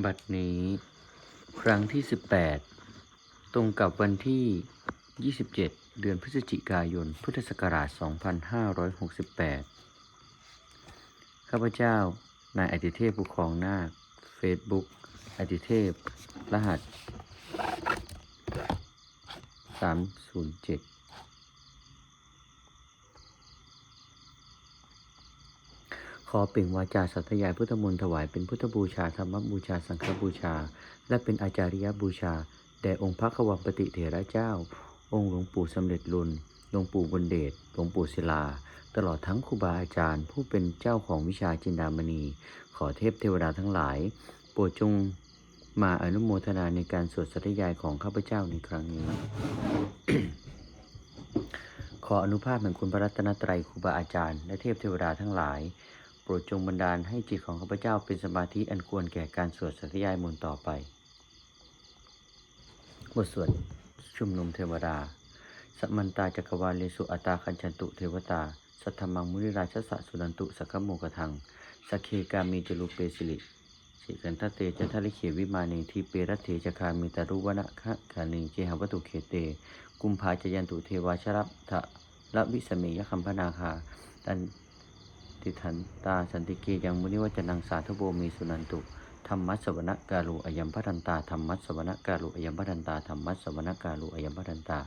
บัดนี้ ครั้งที่ 18 ตรงกับวันที่ 27 เดือนพฤศจิกายน พุทธศักราช 2568 ข้าพเจ้า นายอดิเทพบุคของนาคเฟซบุ๊กอดิเทพ รหัส 307 ขอเปล่งวาจาสัตยายพุทธมนต์ถวายเป็นพุทธบูชาธรรมบูชาสังฆบูชา และเป็นอาจาริยบูชา แด่องค์พระขวัมปติเถระเจ้า องค์หลวงปู่สำเร็จลุนหลวงปู่บุญเดชหลวงปู่ศิลา ตลอดทั้งครูบาอาจารย์ ผู้เป็นเจ้าของวิชาจินดามณี ขอเทพเทวดาทั้งหลาย โปรดจงมาอนุโมทนาในการสวดสัตยายของข้าพเจ้าในครั้งนี้ ขออนุภาพแห่งคุณพระรัตนตรัยครูบาอาจารย์ และเทพเทวดาทั้งหลาย โปรดจงบันดาลให้จิตของข้าพเจ้าเป็นสมาธิอันควรแก่การสวดสัตยายมนต์ต่อไป บทสวดชุมนุมเทวดาสัมมันตาจักรวาเลสุอัตตาคัญชันตุเทวตา สัทธมังมุนิราชสะสุนันตุสักขโมกทังสักเคกามีจลุเปสิลิสิกันทะเตจันทลิเขวิมานีทีเปรัตเถจคามิตารุวนะคะคานิงเจหวัตุเขเต กุมภาจยันตุเทวาชรับทะละวิสเมยคัมพนาคาตัน ติทันตาสันติเกยังมุนิวัจนังสาธุโบมีสุนันตุธรรมัสสวนะกาลุอยัมพัทันตาธรรมัสสวนะกาลุอยัมพัทันตาธรรมัสสวนะกาลุอยัมพัทันตา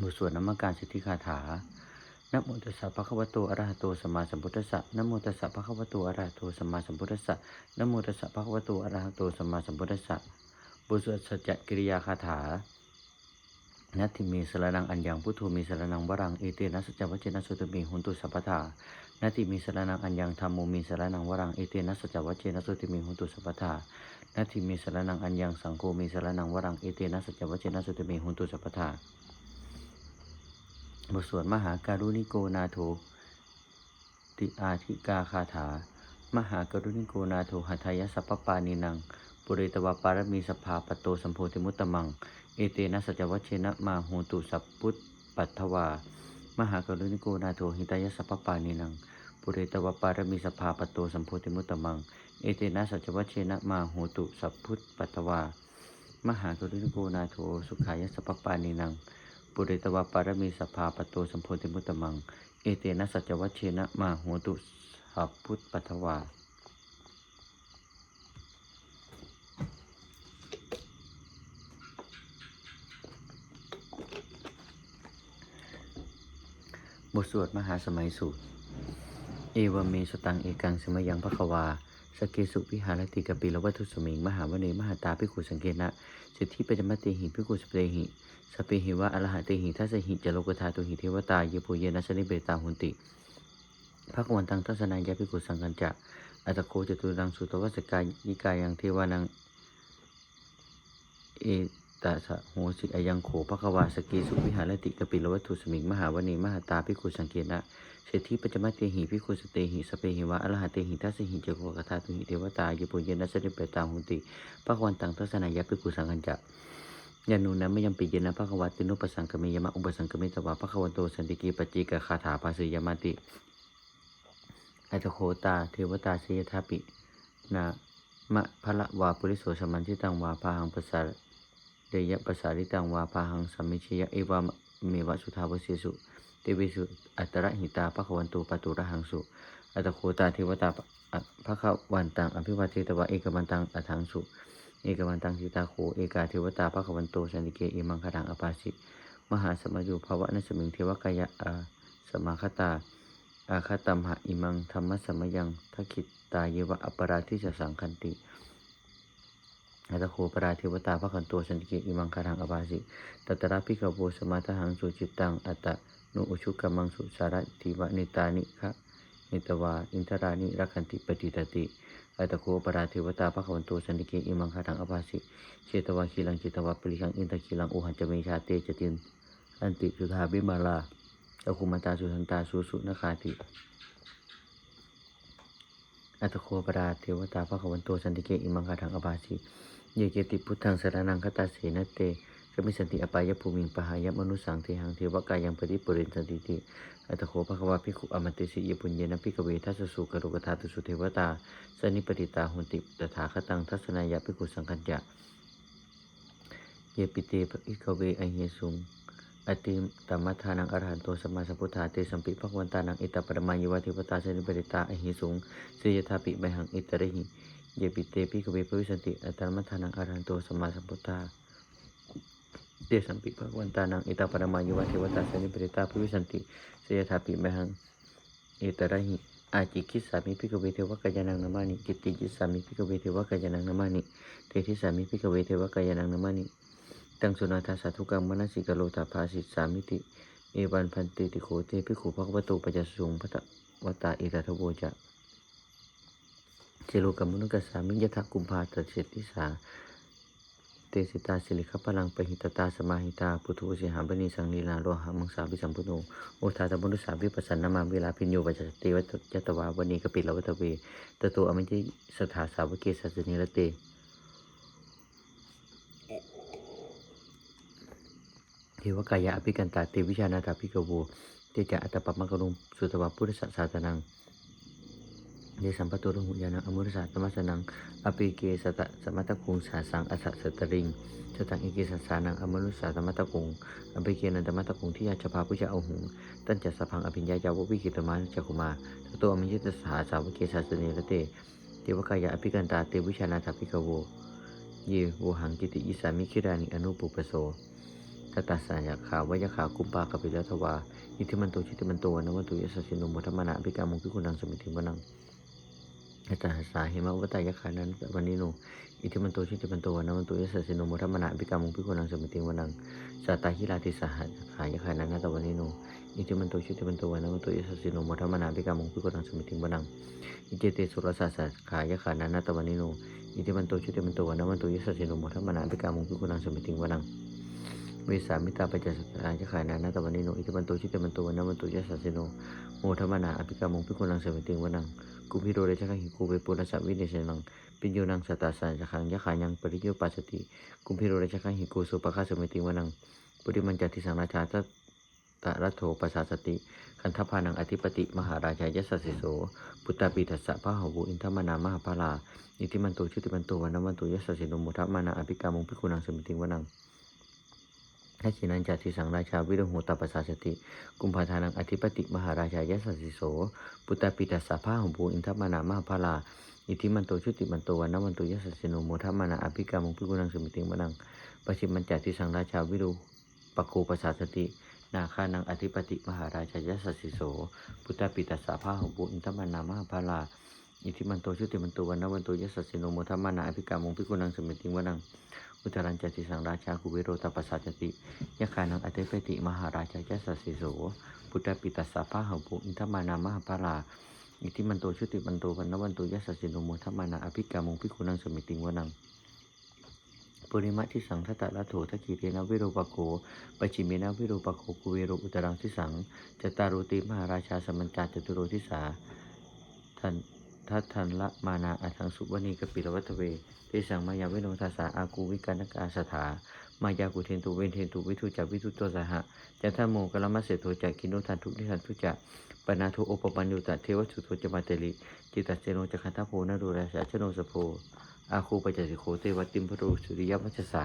บทสวดนมัการสิทธิคาถานโมตัสสะภะคะวะโตอะระหะโตสัมมาสัมพุทธัสสะนโมตัสสะภะคะวะโตอะระหะโตสัมมาสัมพุทธัสสะนโมตัสสะภะคะวะโตอะระหะโตสัมมาสัมพุทธัสสะบทสวดสัจจกิริยาคาถา นัตถิเมสรนังอัญญังพุทโธเมสรนังวรังเอเตนะสัจวัจเจนะสุตเมหุนตุสัพพทานาติมีสรนังอัญญังธรรมโมมีสรนังวรังเอเตนะสัจวัจเจนะสุติมีหุนตุสัพพทานาติมีสรนังอัญญังสังโฆมีสรนังวรังเอเตนะสัจวัจเจนะสุติมีหุนตุสัพพทาบทสวดมหาการุณิโกนาโถติอาธิกาคาถา มหาการุณิโกนาโถหัตถยสัพปานินังปุเรตวปารมีสภาปโตสัมโพธิมุตตมัง เอเตนะสัจวัชเชนะมาโหตุสัพพุทธปัทถวา มหากรุณิโกนาโทหิตายสัพพปานินัง ปุเรตวปารมีสภาปโตสัมโพธิมุตตมัง เอเตนะสัจวัชเชนะมาโหตุสัพพุทธปัทถวา มหากรุณิโกนาโทสุขายสัพพปานินัง ปุเรตวปารมีสภาปโตสัมโพธิมุตตมัง เอเตนะสัจวัชเชนะมาโหตุสัพพุทธปัทถวา บทสวดมหาสมัยสูตร เอวเมสตังเอกังสมยังพระควาสเกสุวิหารติกปิลวัตุสมิง มหาวเนมหาตาพิกุสังเกนะสิทธิปจมติหิพิกุสเปหิสเปหิวะอรหะเตหิทัสหิจโลกธาตุหิเทวตาเยปุเยนะสนิเบตาหุนติพระกวันตังทัศนายะพิกุสังกัญจะอัตโกจตุรังสุตวัสกายิกายังเทวานังเอ ตาสะโหสิอายังโขภควาสกีสุวิหารติกปิลวัตถุสมิงมหาวเนมหาตาพิคุสังเกนะเศรษฐีปัจจมเตหิพิคุสเตหิสเปหิวะอรหะเตหิทัสหิเจโกกทาตุหิเทวตายปุญเยนัสเนเปตาหุติภควันตังทัศนายะพิคุสังกัญจะยานุนะไม่ยำปิเยนะภควาตินุปสังกเมยมะอุปสังกเมตวะภควันโตสันติกีปจิกะคาถาภาสิยมาติอัตโคตาเทวตาเสยทาปินามะพระวาปุริโสสมันทิตังวาพาหังปสา เดยะปสาริตังวาพาหังสัมมิชยะเอวามเมวะสุทาวเสสุเตวิสุอัตระหิตาภควันตุปตุระหังสุ อัตโคตาเทวตาภควันตังอภิวาเทตวะเอกมันตังอัถังสุ เอกมันตังสิตาโคเอกาเทวตาภควันโตสันติเกอิมังคดังอปาสิมหาสมยุภวะนสมิงเทวกายะอาสมาคตาอาคตัมหะอิมังธรรมสมยังทักขิตาเยวะอปราทิสสังคันติ อัตโคปราเทวตาพระคันโตสันติเกอิมังคารังอภาสิตัตระพิกโวสมาทหังสุจิตตังอัตตะนุอุชุกมังสุสารติวะนิตานิคะนิตวาอินทรานิรักขันติปฏิตติอัตโคปราเทวตาพระคันโตสันติเกอิมังคารังอภาสิเชตวาคีลังจิตวาปริคังอินทคีลังโอหันจเมชาเตจตินอันติสุธาบิมาลาตะคุมาตาสุทันตาสุสุนคาติอัตโคปราเทวตาพระขวันโตสันติเกอิมังคาทังอภาสิ เยเกติพุทธังสรนังคตาเสนเตกมิสันติอปายภูมิงปหายมนุสังเทหังเทวกายังปริปุเรนสันติติอัตโขภควาภิกขุอมติสิยปุญเยนะภิกเวทัสสุกรุกธาตุสุเทวตาสนิปติตาหุนติตถาคตังทัศนายะภิกขุสังคัญจะเยปิเตภิกเวอเหสุงอติตมมัทานังอรหันโตสัมมาสัมพุทธาเตสัมปิภควันตานังอิตาปรมายวะเทวตาสนิปริตาอหิสุงเสยธาปิไมหังอิตระหิ เยปิเตปิกเวภวิสันติอัตมัทธานังอรันโตสมมาสัมพุทธาเตสัมปิภควันตานังอิตาปรมายวะเทวตาสนิปริตาภวิสันติเสยธาปิมหังอิตระหิอาจิคิสามิพิกเวเทวกายนังนามานิกิตติจิสามิพิกเวเทวกายนังนามานิเตทิสามิพิกเวเทวกายนังนามานิตังสุนาทาสาธุกังมนสิกโลตาภาสิตสามิติ เอวันพันติติโขเตภิขุภควโตปัจจสุงพระตะวตาอิรัทโวจะ เจโลกัมมุนุกัสสามิยถากุมภาตเสติสาเตสิตาสิริขพลังปหิตตาสมาหิตาพุทโธสิหาบณีสังลีลาโลหะมังสาวิสัมพุโนโอทาตมนุสาวิปัสสนามาเวลาพิญโยปัจจเตวัตยตวาวันนี้กปิลวัตเวตโตอมิจิสถาสาวกเกสัสนิรเตเทวกายะอภิกันตาเตวิชานาตาภิกโวเตจะอัตตปมังกรุงสุตวาพุทธสัสสานัง เยสัมปตุรหุยานังอมุรสาตมัสนังอปิเกสตะสมัตตคุงสาสังอสสะสตริงสตังอิเกสัสสานังอมุสสาตมัตตคุงอปิเกนันตมัตตคุงที่ยาจะพาผู้จะเอาหุงตั้นจัสสะพังอภิญญายาววิกิตมาจักขุมาทโตอมิยิตสาสาวกเกสัสเนรเตเทวกายะอภิกันตาเตวิชานาตาภิกโวเยวหังกิติอิสามิคิรานิอนุปุปโสตตัสสะยะขาวายะขากุมปากปิลทวาอิทิมันโตชิติมันโตวนวันตุยสสสินุโมธรรมนะภิกามุงพิกุณังสมิติวนัง ตตัสสะเหมะวตายะขานั้นวันนิโนอิทิมันโตชิติมันโตวันวันตุยสสสินุโมธรรมนะภิกามุพิโกุณังสมิติวันังสัตตาหิลาติสหขายะขานั้นตวันนิโนอิทิมันโตชิติมันโตวันวันตุยสสสินุโมธรรมนะภิกามุพิโกุณังสมิติวันังอิเจเตสุรสัสสขายะขานั้นตวันนิโนอิทิมันโตชิติมันโตวันวันตุยสสสินุโมธรรมนะภิกามุพิโกุณังสมิติวันัง วสามิตาปัจจสตายะขายนานาตวันนิโนอิทิมันโตชิเตมันโตวันนมันโตยะสัสสิโนโมธรรมนาอภิกามงพิคุนังเสมิติงวันังกุพิโรเดชะขังหิกูเวปุระสะวิเนชนังปิญโยนังสัตตาสันจะขังยะขายังปริโยปัสสติกุพิโรเดชะขังหิกูสุปะคาเสมิติงวันังปุริมันจติสังราชาตตะรัตโถปัสสาสติคันทพานังอธิปติมหาราชายสัสสิโสพุตตาปีทัสสะพระหวุอินทมนามหาพาลาอิทิมันโตชิติมันโตวันนมันโตยะสัสสิโนโมธรรมนาอภิกามงพิคุนังเสมิติงวนัง ทักษินันจัติสังราชาวิรโหตปัสสาสติ กุมภาทานังอธิปติมหาราชายสัสสิโส ปุตตปิตัสสะพาหบูอินทมานามาพาลาอิทิมันโตชุติมันโตวันนมันโตยสัสสิโนโมทัมานาอภิกามุงพิกุนังสมิติงวนังปชิมันจัติสังราชาวิโรปโกปัสสาสตินาคานังอธิปติมหาราชายสัสสิโสพุตตปิตัสสะพาหบูอินทมานามาพาลา อิทิมันโตชุติมันโตวันนวันโตยสัสสิโนโมทัมานาอภิกามุงพิกุนังสมิติงวนัง อุตรัญจติสังราชากุเวโรตปัสสัจติยะขานังอเตเปติมหาราชายะสัสสิโสพุทธปิตัสสะพะหบุอินทมานามหาภาราอิทิมันโตชุติมันโตวันนวันโตยะสัสสิโนโมทัมมานาอภิกามุงพิคุนังสมิติงวนังปุริมะที่สังทัตตะละโถทกิเรนะวิโรปโกปจิเมนะวิโรปโกกุเวโรอุตรังที่สังจตารุติมหาราชาสมัญจาจตุโรทิสาทัน ทัตทันละมานาอัทังสุวนีกปิลวัตเวเตสังมายาเวโนทัสสะอากูวิกานกาสถามายากุเทนตุเวนเทนตุวิทุจักวิทุตโตสหะจันทโมกลมัสเสโทจักกินโนทันทุนิทันทุจักปนาทุโอปปัญญุตะเทวสุโทจมาเตลิจิตตเจโนจักขันทโพนารูราชาชโนสโพอาคูปัจจสิโคเทวติมพรุสุริยมัชสา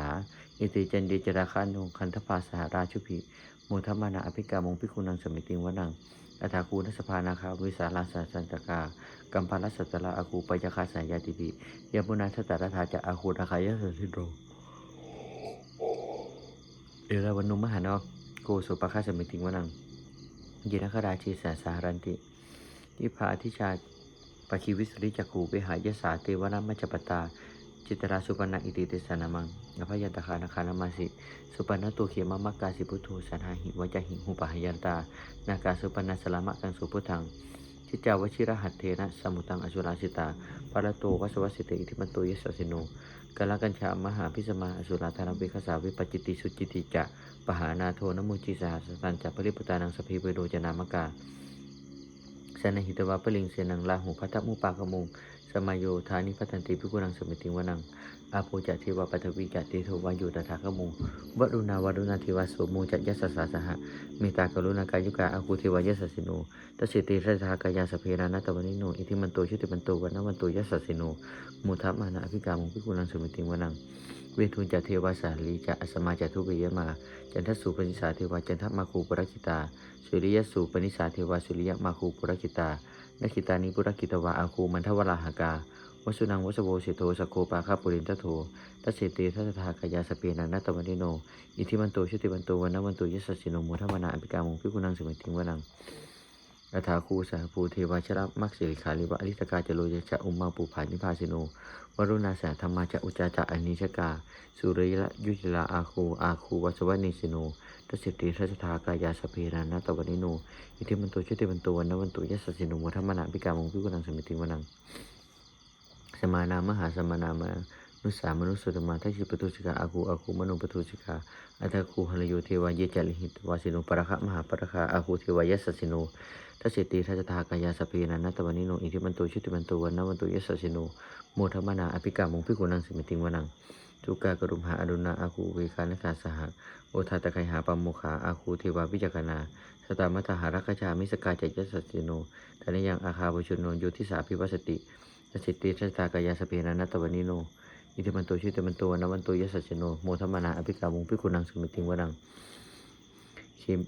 อิติจันเดจราคานุคันทภาสหราชุพิโมทมมานาอภิกามงพิคุนังสมิติงวนัง อัฐาคูนัสภานาคาวิสาลาสาสันตกากัมพาลสัตตละอาคูปยคาสายาติปิยามุนาทัตตาราจะอาคูราคายะสสิโรเอราวันนุมหานอกโกสุปะคาสมิติงวนังยินคราชีสาสารันติยิพาทิชาปะคิวิสริจักูเวหายสาเทวนามัจจปตา จิตราสุปนักอิติเตสนามังอภยันตคานาคานามาสิ สุปนัตัวเขมมากาสิพุทโธสันหาหิวจหิหุปหยันตา นากาสุปนัสลามะกังสุพุทังชิจาวชิระหัตเทนะสมุตังอสุราสิตาปารโตวัสวัสิเตอิทิมันโตยสสิโนกาลกัญชามหาพิสมาอสุราธารเวคสาวิปจิติสุจิติจะปหานาโทนมุจิสหัสตันจะปริปตานังสพีเวโดจนามกาสนหิตวาปลิงเสนังลาหูพัทธมุปากมุง มาโยธานิพัตันติพิกุลังสมิติงวนังอาโปจะเทวาปัทวิกะเตโทวายุตถาคโมวรุณาวรุณาเทวาโสโมจะยัสสสาสหะเมตตากรุณากายุกาอาคูเทวายัสสสิโนตัสิติทัสสากายาสเพรานัตวนิโนอิทิมันโตชุติมันโตวันนวันโตยัสสสิโนมุทัพมานะอภิกามุพิกุลังสมิติงวนังเวทุนจะเทวาสาลีจะอสมาจะทุเบยมา จันทสุปนิสาเทวาจันทมาคูปรคิตาสุริยสุปนิสาเทวาสุริยมาคูปรคิตา นักขิตานิปุรคิตวาอาคูมันทวราหากาวสุนังวสโวเสโทสโคปาคาปุรินทโทตัสเสติทัสทากายาสเปนานัตตวันนิโน อิทิมันโตชุติมันโตวันนวันโตยสสสิโนโมทัมนาอภิกามงพิกุนังสมิติงวนังอัฐาคูสหภูเทวาชระมักสิริขาลิวะอริตกาจโลยจะอุมมาปูผานิพาสิโนวรุณาสาธรรมาจะอุจจาจะอนิชกา สุริยละยุจิลาอาคูอาคูวัสวนิสิโน ทศิติทัสทากายาสเพรานาตวนิโนอิทิมันโตชุติมันโตวันนวันโตยสสสิโนโมทัมมนาภิกามงพิกุนังสมิติงวนังสมานามหาสมานามานุสามนุสุตมาทัชิปตุสิกาอาคูอาคูมนุปตุสิกาอัตคูหลโยเทวาเยจลิหิตวาสิโนปะรคะมหาปะรคะอาคูเทวายสสสิโนทัสิติทัสทากายาสเพนันนตวนิโนอิทิมันโตชุติมันโตวันนวันโตยสสสิโนโมทัมมนาอภิกามงพิกุนังสมิติวนัง ทุกากรุมหาอรุณาอาคูเวคานคาสหะโอทาตะไคหาปัมโมขาอาคูเทวาวิจักนาสตามัทหารักชามิสกาจยสสสิโนทานิยังอาคาบุชุนโนโยทิสาพิวัสติสสิติทัสตากายาสเพนันนัตวนิโนอิทิมันโตชุติมันโตวันนวันโตยสสสิโนโมทัมมนาอภิกามุงพิกุนังสมิติงวนังคิม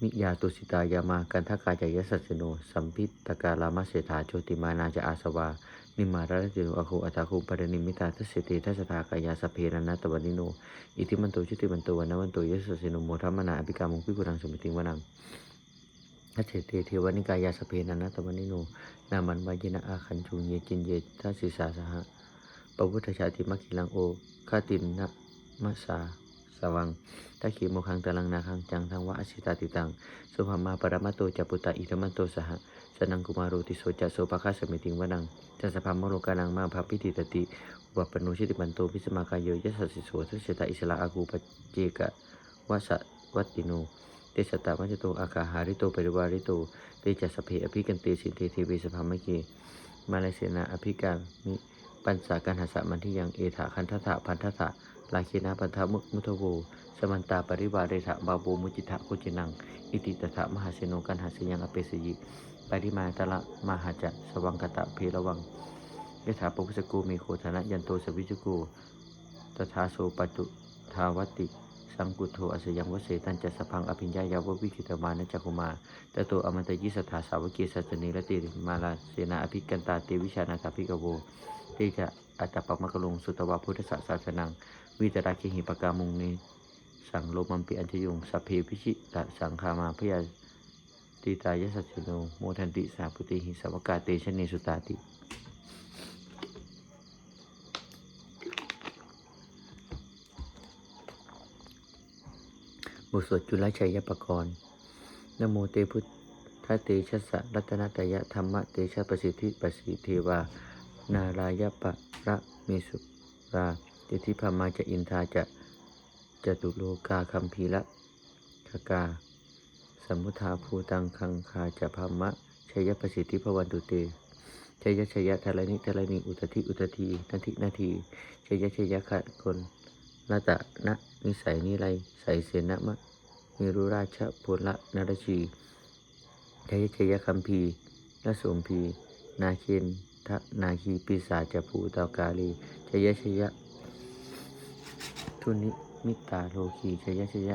มิยาตุสิตายามากันทกาจายสัสสโนสัมพิตกาลามาเสถาโชติมานาจะอาสวา นิมารารติโนอโคอัตาคุปรนิมิตาทัสสติทัสสทากายาสเพรนัตตวนิโน อิทิมันโตชุติมันโตวันนวันโตยสัสสโนโมทัมมนาอภิกามุงพิกุรังสมิติวนังทัสเติเทวนิกายาสเพรนัตตวนิโน นามันวายนะอาคันจุงเยจินเยทัสสิสาสหะปะพุทธชาติมัคคิลังโอคาตินนะมัสสาสวังทักขีโมคังตะลังนาคังจังทังวะอสิตาติตัง สุภามาปรมาโตจัปปุตตะอิธรรมโตสหะ นังกุมาโรติโสจะโสภคาสมิติงวนังจัสภามโรกานังมาภาพิติตติอุปปปโนชิติปันโตพิสมากายโยยสัสสิโสทัสสตาอิสลาอากูปเจกะวะสวัติโนเตสตตามัจจโตอาคาหาริโตปริวาริโตเตจัสสพเพอภิกันเตสินเตเทเวสภามะเกมาลเสนาอภิการมิปัญสากันหาสะมันที่ยังเอถาคันทถะพันทถะลาเคนาปันทะมุมุทโวสมันตาปริวาเรถะบาโบมุจิทะโคจินัง อิติตถะมหาเสนกันหาเสยังอเปสยิ ปริมาตละมหาจะสวังกตะเพระวังยถาปพุสกูมีโคธนะยันโตสวิจกูตถาโสปัจุทาวติสังกุโทอสยังวเสตันจะสพังอภิญญายาววิคิตมานะจักคุมาตโตอมันตยิสถาสาวกีสัจเนรติมาลาเสนาอภิกันตาเตวิชานาถาภิกโวเตจะอัตตปมกะลงสุตวะพุทธศาสนัง วิตราคิหิปกามุงเนสังโลมัมปิอัญชยุงสัพเพพิชิตสังคามาพยา ติตายสัจจโนโมทันติสาพุติหิสาวกาเตชะเนสุตาติบทสวดจุลชัยยปกรณ์นโมเตพุทธเตชะสะรัตนตยะธรรมะเตชะประสิทธิประสิทธิวา นารายปะระเมสุราเจติพามาจะอินทาจะจตุโลกาคัมภีละคกา สมุทาภูตังคังคาจะพามะชัยประสิทธิพวันตุเตชัยชัยทลนิทลนิอุตติอุตทีนาทินาทีชัยชัยขะคนนาตะนะนิสัยนิไรใสเสนะมะมีรุราชพลละนรชีชัยชัยคัมภีละสมพี นาเคนทะนาคีปิสาจภูตากาลีชัยชัยทุนิมิตาโลคีชัยชัย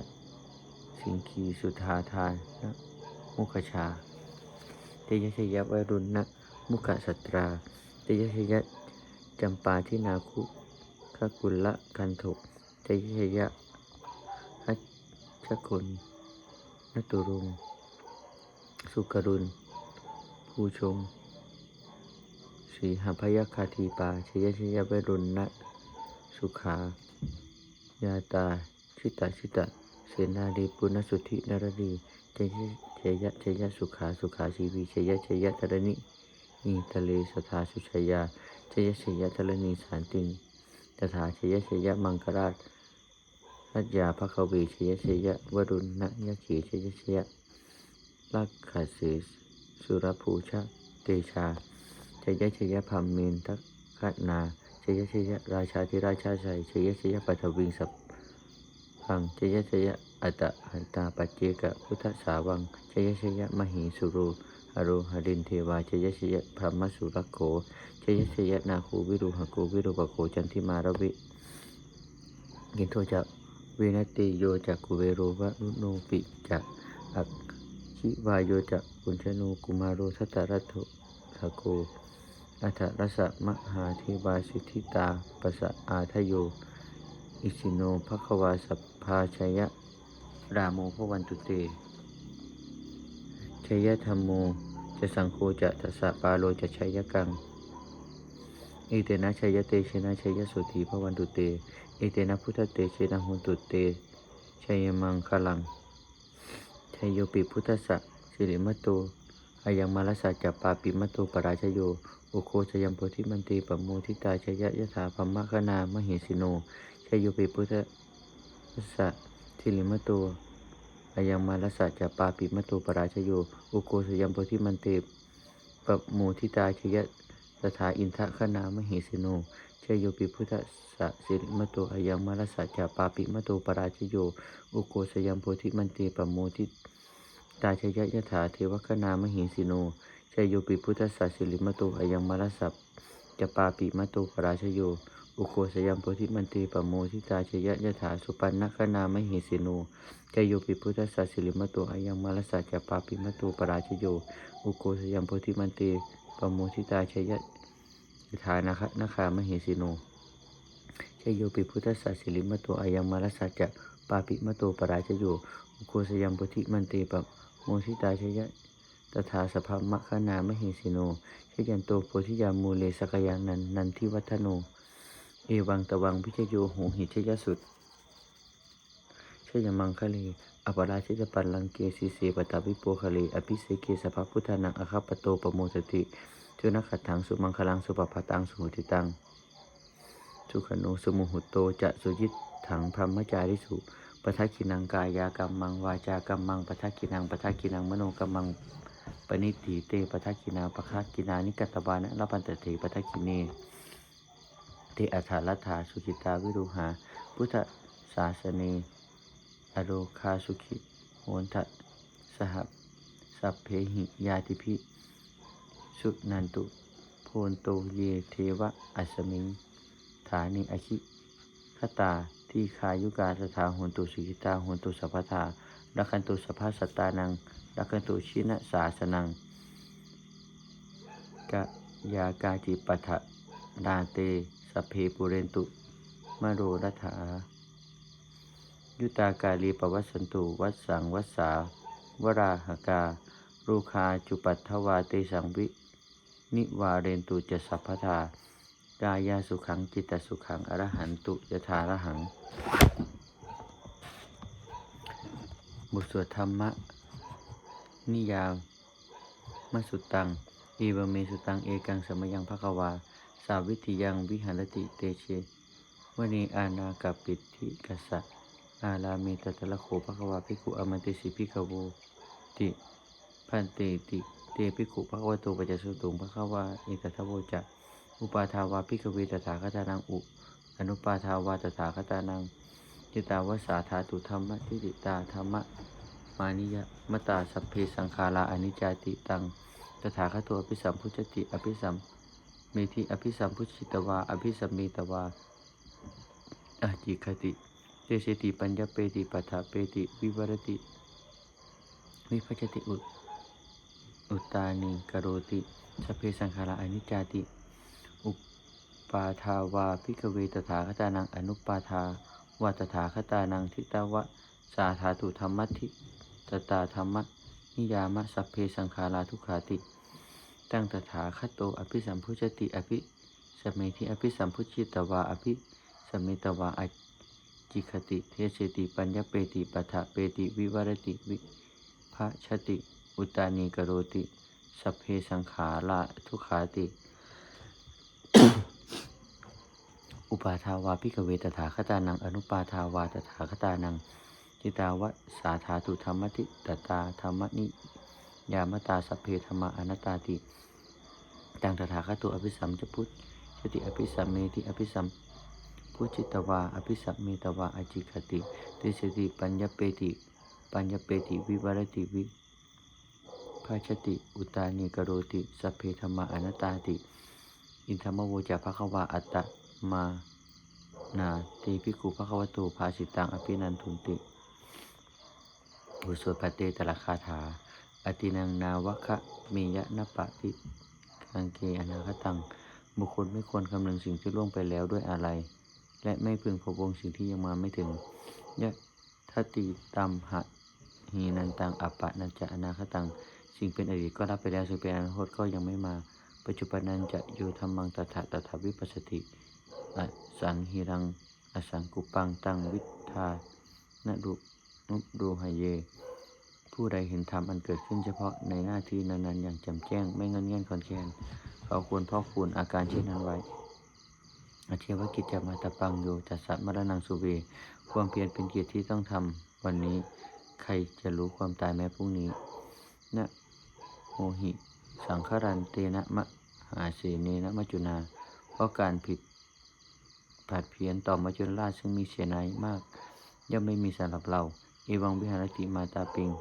สิงคีสุธาทานนะมุขชาเตยชยะวรุณนะมุขสัตราเตยชยะจำปาทินาคุขกุลละกันถกเตยชยะฮัชกุลนตุรุง สุกรุณภูชงสีหพยคาทีปาชยชยะวรุณนะสุขายาตาชิตาชิตา เสนาดีปุณสุทธินารดีเจยเจยะเจยะสุขาสุขาชีวีเจยะเจยะทรณินีทะเลสถาสุชยาเจยะเจยะทรณีสานติงตถาเจยะเจยะมังคราชรัจยาภควีเจยะเจยะวรุณนะยะขีเจยะเจยะลักขสีสุรภูชะเตชาเจชัยยะชัยยะพัมเมนทักขนาชัยยะชัยยะราชาธิราชาชัยชัยยะชัยยะปัทวิงสัพ พังชยะชัยะอัตตะหันตาปัจเจกพุทธสาวังชยะชัยะมหิสุโรอโรหรินเทวาชยะชัยะพรหมสุรโขชยะชัยะนาคูวิรุหโกวิรุปโขจันทิมารวิกินโทจะเวนติโยจะกุเวโรวะนุโนปิจะอักขิวายโยจะปุญชโนกุมารโรทัตตะรัตโถทะโกอัฏฐรสะมหาเทวาสิทธิตาปะสะอาทโย อิสิโนภควาสัพพาชยะ รามโมพวันตุเตชยธรรมโม จะสังโฆจะทัสสะปาโลจะชัยกัง เอเตนะชัยเตชนะชัยสุธีพวันตุเต เอเตนะพุทธเตชนะหุนตุเตชัยมังคลังชัยโยปิพุทธสะสิริมตโตอายังมาลสัจจปาปิมตโตปราชโย โอโคชยัมโพธิมันตีปะโมทิตาชยยะถาพัมมะคณามหิสิโน ชัยโยปิพุทธสะสิริมตโตอายังมาลสัจจปาปิมตโตปราชโยโอโคชยัมโพธิมันตีปะโมทิตาชยสถาอินทะคณามหิสิโนเชยโยปิพุทธสะสิริมโตอายังมารสัจจาปาปิมโตปราชโย อุโกสยัมโพธิมันเตปะโมทิตาชยยะถาเทวคณามหิสิโนเชยโยปิพุทธสะสิริมโตอายังมารสัจจปาปิมโตปราชโย อุโกสยัมโพธิมันเตปโมทิตาชยยะถาสุปันนัคณามหิสิโนเชยโยปิพุทธสะสิริมโตอายังมารสัจจปาปิมโตปราชโยอุโกสยัมโพธิมันเตปโมทิตาชยสถานะคะนาคามเหสิโนชยโยปิพุทธสัสสิลิมโตอายังมารสัจจะปาปิมโตปราชโย อุโคสยัมปุธิมันเตปโมทิตาชยะตถาสภามะคณามเหสิโนชยันโตโพธิยามูเลสกยานันนันทิวัฒโน เอวังตะวังพิชโยโหหิชยสุดชยมังคะเลอปราชิตปัลลังเกสีเสปตาวิโปคะเลอภิเสเกสภพุทธานังอคปโตปโมสติจุนักขัดถังสุมังคลังสุปปะตังสุหุติตังสุขโนสุมุหุโตจะสุยิตถังพรหมจาริสุปทักขินังกายากรรมังวาจากรรมังปทักขินังปทักขินังมโนกรรมังปณิติเตปทักขินาปทักขินานิกัตตบานะละปันตเถปทักขิเนเตอัฐาลัทธาสุขิตาวิรุหา พุทธศาสเนอโรคาสุขิโหนทะสหสัพเพหิยาติพิสุนันตุ โพนโตเยเทวะอัสมิง ฐานิอคิขตาที่คายุกาสถาโหนตุสุขิตาโหนตุสัพพารักันตุสัพพสตตานังรักันตุชินะสาสนังกะยากาจิปัฏดาเต สพเพปุเรนตุมโรรัฐา ยุตากาลีปวัสสันตุวัสสังวัสสาวราหการูคาจุปัทวาเตสังวิ นิวาเรนตุจะสัพพทากายาสุขังจิตตสุขังอรหันตุยถารหังบทสวดธรรมะ นิยามมสุตังอีวเมสุตังเอกังสมยังภควา สาวิติยังวิหารติเตเชวนีอาณากับปิติกษัตริย์อาลาเมตตะละโขภควาภิกขุอมันติสิภิกขโวติพันเตติเตภิกขุภควโตปัจจสุตุงภควาเอตทะโวจะอุปาทาวาภิกขเวตถาคตานังอุ อนุปาทาวาตถาคตานังจิตาวสาธาตุธรรมทิติตาธรรมมานิยมตาสัพเพสังขาราอนิจจติตังตถาคตัวอภิสัมพุจติอภิสัมเมธิอภิสัมพุชิตวา อภิสัมเมตวาอาจิคติเจเสติปัญญเปติปัฏฐเปติ วิวรติ วิพัชติอุตอุตตานิกโรติสเพสังขาราอนิจจติ อุปาทาวาพิกเวตถาคตานังอนุปาทาวาตถาคตานังทิตาวะสาธาตุธรรมัตถิตตาธรรมะนิยามะสัพเพสังขาราทุขาติ ตั้งตถาคตโตอภิสัมพุชติอภิสมเมธิอภิสัมพุชิตวาอภิสมเมตวาอจิคติเทเสติปัญญเปติปัฏฐเปติวิวรติวิภะชติ อุตานีกโรติสัพเพสังขาราทุขาติ อุปาทาวาพิกเวตถาคตานัง อนุปาทาวาตถาคตานังจิตาวะสาธาตุธรรมติตตาธรรมนิ ยามตาสัพเพธรรมาอนัตตาติตังตถาคตโตอภิสัมจะพุทธติอภิสัมเมติอภิสัมพุจิตวาอภิสัมเมตวาอจิคติติสติปัญญเปติ ปัญญเปติวิวรติวิภาชติ อุตานิกโรติสัพเพธรรมาอนัตตาติ อินทรรมโวจาภควาอัตตมานาติภิกุภควโตภาสิตังอภินันทุนติอุสวดปเตตละคาถา อตินังนาวคะเมยะนปะติกังเกอนาคตัง บุคคลไม่ควรคำนึงสิ่งที่ล่วงไปแล้วด้วยอะไร และไม่พึงพะวงสิ่งที่ยังมาไม่ถึงยะทัตติตัมหะหีนันตังอัปปะนันจะอนาคตัง สิ่งเป็นอดีตก็รับไปแล้วสิ่งเป็นอนาคตก็ยังไม่มา ปัจจุบันนั้นจะโยธรรมังตถาตถาวิปัสสติอสังหิรังอสังกุปังตังวิทานดุนุดูหเย ผู้ใดเห็นธรรมอันเกิดขึ้นเฉพาะในหน้าที่นั้นๆ อย่างแจ่มแจ้ง ไม่เงินเงื่อนคอนแคนเขาควรพ่อคูณอาการเช่นนั้นไว้อาเชวกิจจะมาตะปังโยจัสสะมรณังสุเวความเพียรเป็นกิจที่ต้องทำวันนี้ ใครจะรู้ความตายแม้พรุ่งนี้นะโมหิ สังขรันเตนะมะหาเสเนนะมัจจุนา เพราะการผิดผาดเพี้ยนต่อมัจจุราชซึ่งมีเสียนายมาก ย่อมไม่มีสำหรับเราเอวังวิหารติมาตาปิง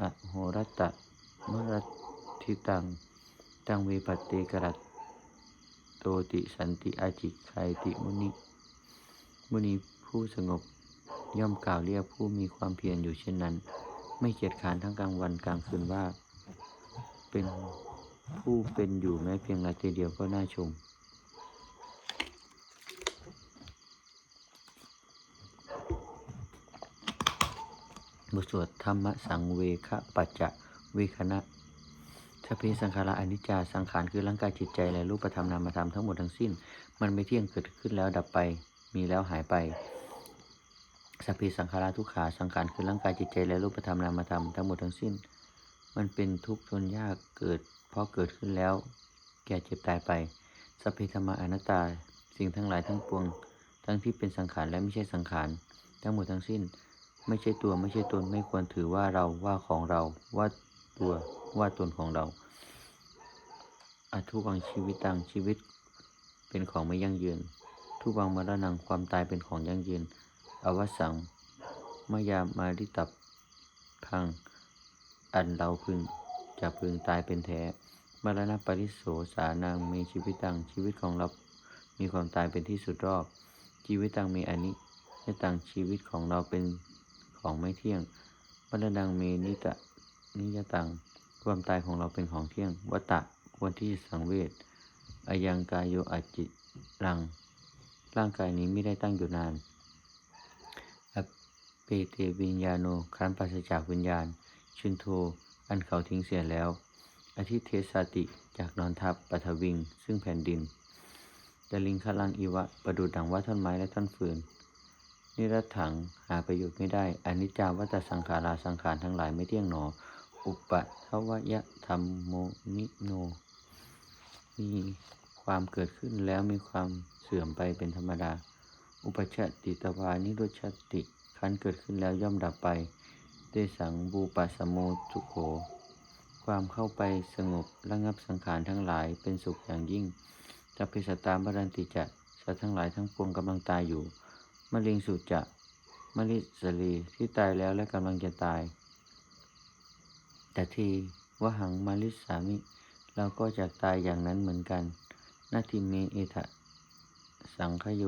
อโหรัตตะมรทิตัง ตังเวปัตเตกรัตโตติสันติอาจิไคติมุนิ มุนีผู้สงบย่อมกล่าวเรียกผู้มีความเพียรอยู่เช่นนั้น ไม่เกียจขานทั้งกลางวันกลางคืนว่า เป็นผู้เป็นอยู่แม้เพียงนาทีเดียวก็น่าชม ทสวดธรรมสังเวคปัจจะเวคณะถ้าเป็นสังขารอนิจจาสังขารคือร่างกายจิตใจและรูปธรรมนามธรรมทั้งหมดทั้งสิ้น มันไม่เที่ยงเกิดขึ้นแล้วดับไปมีแล้วหายไปสัพเพสังขาราทุกขาสังขารคือร่างกายจิตใจและรูปธรรมนามธรรมทั้งหมดทั้งสิ้น มันเป็นทุกข์ทนยากเกิด เพราะเกิดขึ้นแล้ว แก่เจ็บตายไปสัพเพธรรมาอนัตตา สิ่งทั้งหลายทั้งปวง ทั้งที่เป็นสังขารและไม่ใช่สังขาร ทั้งหมดทั้งสิ้น ไม่ใช่ตัวไม่ใช่ตนไม่ควรถือว่าเราว่าของเราว่าตัวว่าตนของเรา อัทุวังชีวิตตังชีวิต เป็นของไม่ยั่งยืน ทุวังมรณังความตายเป็นของยั่งยืน อวสังมายามาริตับพัง อันเราพึงจะพึงตายเป็นแท้มรณะปริโสสานังมีชีวิตตังชีวิตของเรา มีความตายเป็นที่สุดรอบ ชีวิตตังมีอันิจตังชีวิตของเราเป็น ของไม่เที่ยงมรณังมีนิตะนิยตัง ความตายของเราเป็นของเที่ยง วัตตะควรที่สังเวชอายังกายโยอจิตรัง ร่างกายนี้ไม่ได้ตั้งอยู่นานอเปเตวิญญาโน ครั้นปราศจากวิญญาณ ชุนโท อันเขาทิ้งเสียแล้ว อธิเทสาติ จากนอนทับปัทวิง ซึ่งแผ่นดินดลิงคลังอีวะ ประดุดดังว่าท่อนไม้และท่อนฟืน นิรัตถังหาประโยชน์ไม่ได้อนิจจาวัตสังขาราสังขารทั้งหลายไม่เที่ยงหนอ อุปะทวยะธรรมโมนิโน มีความเกิดขึ้นแล้วมีความเสื่อมไปเป็นธรรมดา อุปชาติตวานิโรชติคันเกิดขึ้นแล้วย่อมดับไปเตสังบูปัสโมจุโข ความเข้าไปสงบระงับสังขารทั้งหลายเป็นสุขอย่างยิ่งจะพิสตามบรันติจะสัตว์ทั้งหลายทั้งปวงกำลังตายอยู่ มะเร็งสุจะมะลิสลีที่ตายแล้วและกำลังจะตาย แต่ทีวหังมาลิสามิ เราก็จะตายอย่างนั้นเหมือนกันนาทิเมเอทะสังขโย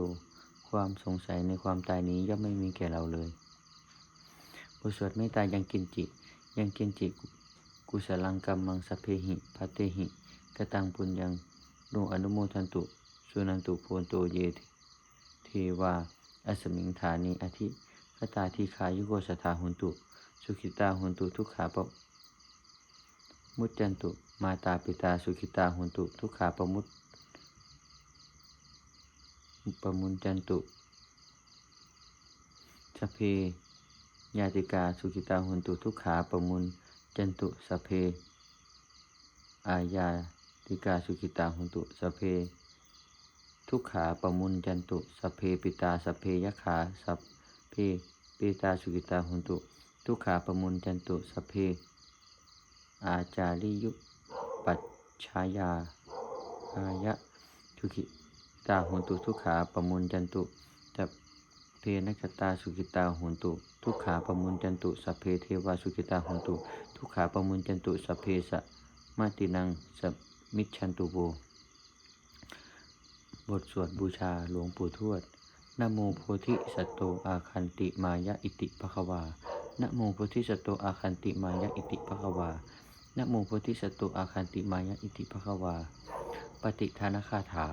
ความสงสัยในความตายนี้ย่อมไม่มีแก่เราเลยบทสวดไม่ตายยังกินจิ ยังกินจิกุศลังกรรมังสเพหิพัเตหิกตังปุญญังโนอนุโมทันตุ สุนันตุโพนโตเยเทวา อสมิงฐานีอธิคตาทีคายุโกสถาหุนตุ สุขิตาหุนตุทุกขาปมุจจันตุ มาตาปิตาสุขิตาหุนตุทุกขาปมุตปมุนจันตุสเพญาติกาสุขิตาหุนตุทุกขาปมุนจันตุสเพ อาญาติกาสุขิตาหุนตุสเพ ทุกขาปมุนจันตุสเพปิตาสเพยขาสพเพปิตาสุขิตาหุนตุ ทุกขาปมุนจันตุสเพ อาจาริยุปัจฉายากายะทุกิตาโหนตุทุกขาปมุนจันตุจับเพนักตาสุกิตาโหนตุ ทุกขาปมุนจันตุสเพเทวาสุกิตาโหนตุ ทุกขาปมุนจันตุสเพสะมาตินังสัมมิชชันตุโว บทสวดบูชาหลวงปู่ทวดนโมโพธิสัตโตอาคันติมายะอิติภควานโมโพธิสัตโตอาคันติมายะอิติภควานโมโพธิสัตโตอาคันติมายะอิติภควา ปฏิทานคาถา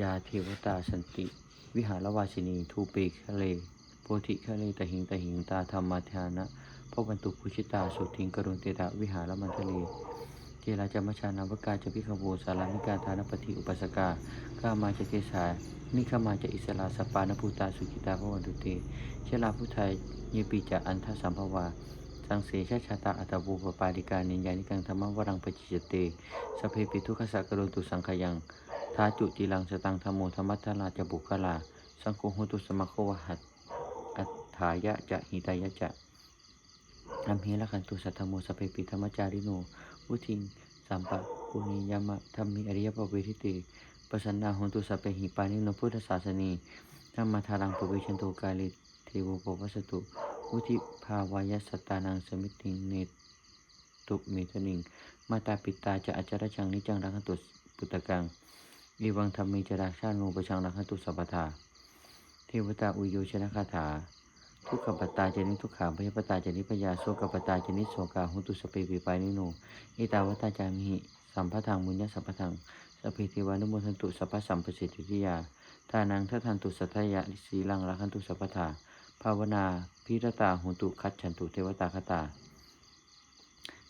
ยาเทวตาสันติ วิหารวาสินีทูเปคะเล โพธิคะเลตหิงตหิงตาธรรมาทานะพวันตุพุชิตาสุทิงกรุณเตตะวิหารมันทะเล เจราจามชานาวกาจะพิขโวสารามิกาทานปฏิอุปัสกาข้ามาจะเกสามิขามาจะอิสลาสปานภูตาสุกิตาพวันตุเตเชลาพุทธายเยปีจะอันทสัมภวาสังเสชาชาตาอัตบูปปาดิกานิยานิกังธรรมวรังปจิจเตสเพปิทุขสักรุตุสังขยังท้าจุติลังสตังธรรมโมธรรมัทธาราจบุคลา สังโฆโหตุสมะโควหัตอัฏฐายะจะหิตายะจะอัมเหละคันตุสัทธโมสเพปิธรรมจาริโน วุทิงสัมปะปุณิยมะธรรมิอริยปเวทิติปสันนาหนตุสัพเพหิปานิโนพุทธศาสนีธรรมทารังปเวชันโตกาลิเทโวปวัสตุวุธิภาวายสัตานังสมิติงเนตุเมตนิง มาตาปิตาจะอจารจังนิจังรักขตุปุตตะกังอีวังธรรมิจราชาโนปชังรักขตุสัพพทาเทวตาอุโยชนะคาถา ทุกขปตตาเจนิทุกขาพยปตตาเจนิพยาโสกปตตาเจนิโสกาหุตุสเปปิปายนิโนอิตาวตาจามิหิสัมภทังมุญญสัพพทังสัพพเทวานุโมทันตุสัพพสัมปสิทธิทิยาทานังทัทันตุสัทยะลิสีลังรักขันตุสัพพทาภาวนาพิรตาหุนตุคัจฉันตุเทวตาคตา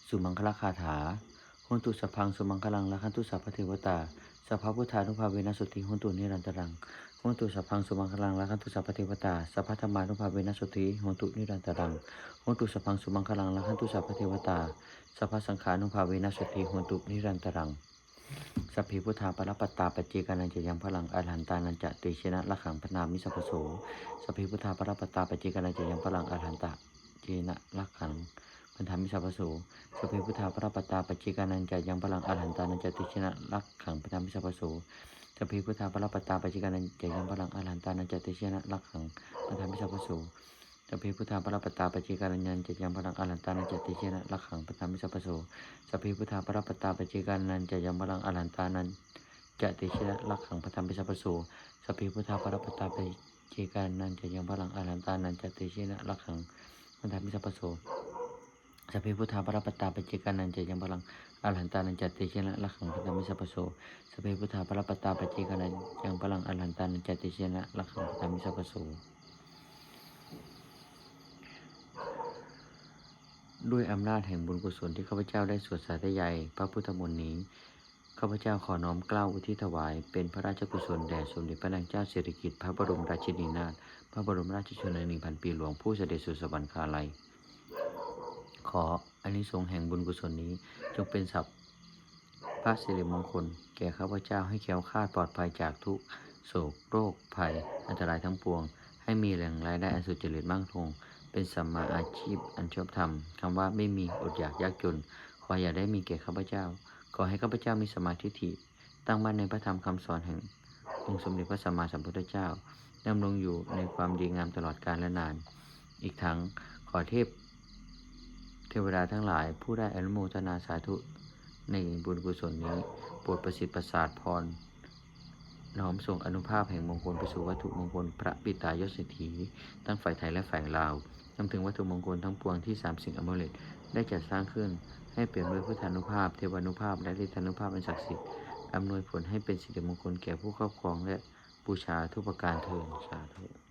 สุมังคลคาถาหุนตุสัพพังสุมังคลังรักขันตุสัพพเทวตาสัพพพุทธานุภาเวนสุติหุนตุนิรันตรัง หุนตุสัพพังสุมังคลังรักขันตุสัพพเทวตาสัพพธรรมานุภาเวนัสสุติหุนตุนิรันตรังหุนตุสัพพังสุมังคลังรักขันตุสัพพเทวตาสัพพสังขานุภาเวนัสสติโหนตุนิรันตรังสัพพิพุทธาปรปัตตาปจเจกานันจะยังพลังอรหันตานันจะเตชนะละขังพนามิสัพโสสัพพิพุทธาปรปัตตาปจเจกานันจะยังพลังอรหันตาเจนะละขังพันธามิสัพโสสัพพิพุทธาปรปัตตาปจเจกานันจะยังพลังอรหันตานันจะเตชนะละขังพนามิสัพพโส สัพพิพุทธาปรปัตตาปจเจกานันเจะยังพลังอรหันตานันจะเชนะละขังพันธามิสัพพโสสัพเพพุทธาปรปตตาปเจการัญญันจะยังพลังอรหันตานันจติเชนะลักขังปทามิสัพพโสสัพเพพุทธาปรปตตาปเจการัญญันจะยังพลังอรหันตานันจติเชนะลักขังปทามิสัพพโสสัพเพพุทธาปรปตตาปเจการัญญันจะยังพลังอรหันตานันจติเชนะลักขังปทามิสัพพโสสัพเพพุทธาปรปตตาปเจการัญญันจะยังพลัง อรันตานันจะติเชนะลักขังปทามิสัพโสสัพเพพุทธาปรปตาปเจการันยังพลังอรันตานันจะติเชนะลักขังปทามิสัพโสด้วยอำนาจแห่งบุญกุศลที่ข้าพเจ้าได้สวดสาธยายพระพุทธมนต์นี้ข้าพเจ้าขอน้อมเกล้าอุทิศถวาย เป็นพระราชกุศลแด่สมเด็จพระนางเจ้าสิริกิติ์พระบรมราชินีนาถพระบรมราชชนนีพันปีหลวงผู้เสด็จสู่สวรรคาลัยขอ อานิสงส์แห่งบุญกุศลนี้จงเป็นสัพท์พระสิริมงคล แก่ข้าพเจ้าให้แคล้วคลาดปลอดภัยจากทุกโศกโรคภัย อันตรายทั้งปวง ให้มีแหล่งรายได้อันสุจริตมั่งคงเป็นสัมมาอาชีพอันชอบธรรมคำว่าไม่มีอดอยากยากจน ขออย่าได้มีแก่ข้าพเจ้า ขอให้ข้าพเจ้ามีสมาธิฐิตั้งมั่นในพระธรรมคำสอนแห่งองค์สมเด็จพระสัมมาสัมพุทธเจ้าดำรงอยู่ในความดีงามตลอดกาลและนาน อีกทั้งขอเทพ ทวดาทั้งหลายผู้ได้อนุโมทนาสาธุในบุญกุศลนี้โปรดประสิทธิ์ประสาทพร น้อมส่งอนุภาพแห่งมงคลไปสู่วัตถุมงคลพระปิตายศเศรษฐีทั้งฝ่ายไทยและฝ่ายลาวนำถึงวัตถุมงคลทั้งปวงที่สามสิ่งอมฤตได้จัดสร้างขึ้นให้เปลี่ยนด้วยพุทธานุภาพ เทวานุภาพ และฤทธานุภาพอันศักดิ์สิทธิ์อำนวยผลให้เป็นสิริมงคลแก่ผู้ครอบครองและบูชาทุกประการเทินสาธุ